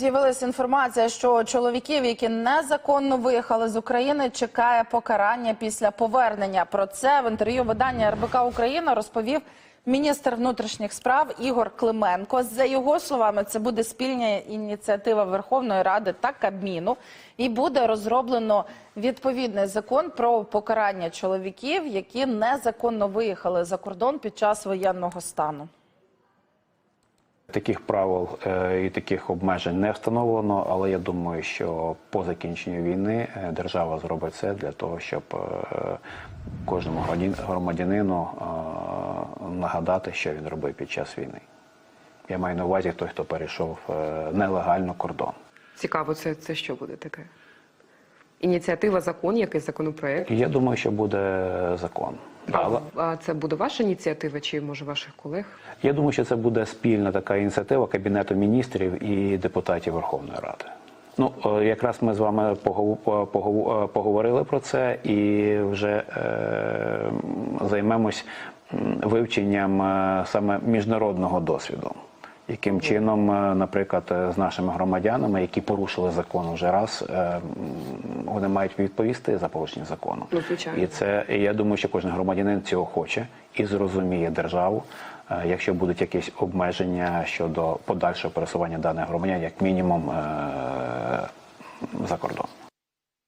З'явилася інформація, що чоловіків, які незаконно виїхали з України, чекає покарання після повернення. Про це в інтерв'ю видання РБК Україна розповів міністр внутрішніх справ Ігор Клименко. За його словами, це буде спільна ініціатива Верховної Ради та Кабміну, і буде розроблено відповідний закон про покарання чоловіків, які незаконно виїхали за кордон під час воєнного стану. Таких правил е, і таких обмежень не встановлено, але я думаю, що по закінченню війни е, держава зробить це для того, щоб е, кожному громадянину нагадати, що він робив під час війни. Я маю на увазі той, хто перейшов нелегально кордон. Цікаво, це, це що буде таке? Ініціатива, закон, якийсь законопроект. Я думаю, що буде закон. Але А це буде ваша ініціатива чи може ваших колег? я думаю, що це буде спільна така ініціатива Кабінету міністрів і депутатів Верховної Ради. Ну, е, якраз ми з вами погов- е, поговорили про це і вже е, займемось вивченням е, саме міжнародного досвіду. Яким чином, е, наприклад, е, з нашими громадянами, які порушили закон вже раз, е, вони мають відповісти за порушення закону. Ну. І це і я думаю, що кожен громадянин цього хоче і зрозуміє державу, якщо будуть якісь обмеження щодо подальшого пересування даних громадян, як мінімум.